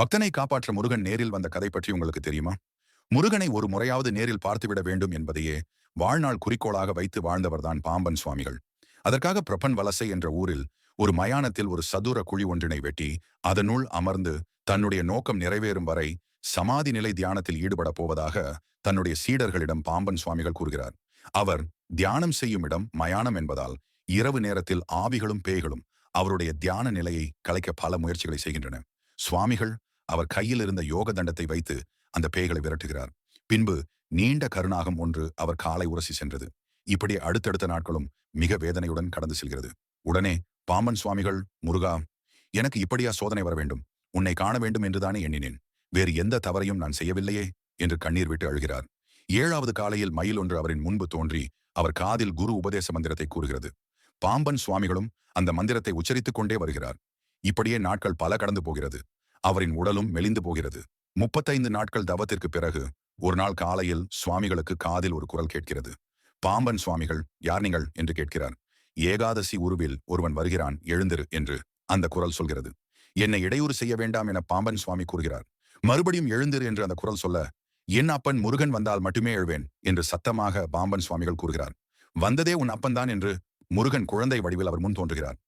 பக்தனை காப்பாற்ற முருகன் நேரில் வந்த கதை பற்றி உங்களுக்கு தெரியுமா? முருகனை ஒரு முறையாவது நேரில் பார்த்துவிட வேண்டும் என்பதையே வாழ்நாள் குறிக்கோளாக வைத்து வாழ்ந்தவர்தான் பாம்பன் சுவாமிகள். அதற்காக பிரபன் வலசை என்ற ஊரில் ஒரு மயானத்தில் ஒரு சதுர குழி ஒன்றினை வெட்டி அதனுள் அமர்ந்து தன்னுடைய நோக்கம் நிறைவேறும் வரை சமாதி நிலை தியானத்தில் ஈடுபட போவதாக தன்னுடைய சீடர்களிடம் பாம்பன் சுவாமிகள் கூறுகிறார். அவர் தியானம் செய்யும் இடம் மயானம் என்பதால் இரவு நேரத்தில் ஆவிகளும் பேய்களும் அவருடைய தியான நிலையை கலைக்க பல முயற்சிகளை செய்கின்றன. சுவாமிகள் அவர் கையில் இருந்த யோக தண்டத்தை வைத்து அந்த பேய்களை விரட்டுகிறார். பின்பு நீண்ட கருணாகம் ஒன்று அவர் காலை உரசி சென்றது. இப்படி அடுத்தடுத்த நாட்களும் மிக வேதனையுடன் கடந்து செல்கிறது. உடனே பாம்பன் சுவாமிகள் முருகா எனக்கு இப்படியா சோதனை வர வேண்டும்? உன்னை காண வேண்டும் என்றுதானே எண்ணினேன். வேறு எந்த தவறையும் நான் செய்யவில்லையே என்று கண்ணீர் விட்டு அழுகிறார். ஏழாவது காலையில் மயில் ஒன்று அவரின் முன்பு தோன்றி அவர் காதில் குரு உபதேச மந்திரத்தை கூறுகிறது. பாம்பன் சுவாமிகளும் அந்த மந்திரத்தை உச்சரித்துக் கொண்டே வருகிறார். இப்படியே நாட்கள் பல கடந்து போகிறது. அவரின் உடலும் மெலிந்து போகிறது. முப்பத்தைந்து நாட்கள் தவத்திற்கு பிறகு ஒரு நாள் காலையில் சுவாமிகளுக்கு காதில் ஒரு குரல் கேட்கிறது. பாம்பன் சுவாமிகள் யார் நீங்கள்? என்று கேட்கிறார். ஏகாதசி உருவில் ஒருவன் வருகிறான் எழுந்திரு என்று அந்த குரல் சொல்கிறது. என்னை இடையூறு செய்ய வேண்டாம் என பாம்பன் சுவாமி கூறுகிறார். மறுபடியும் எழுந்திரு என்று அந்த குரல் சொல்ல என் அப்பன் முருகன் வந்தால் மட்டுமே எழுவேன் என்று சத்தமாக பாம்பன் சுவாமிகள் கூறுகிறார். வந்ததே உன் அப்பன்தான் என்று முருகன் குழந்தை வடிவில் அவர் முன் தோன்றுகிறார்.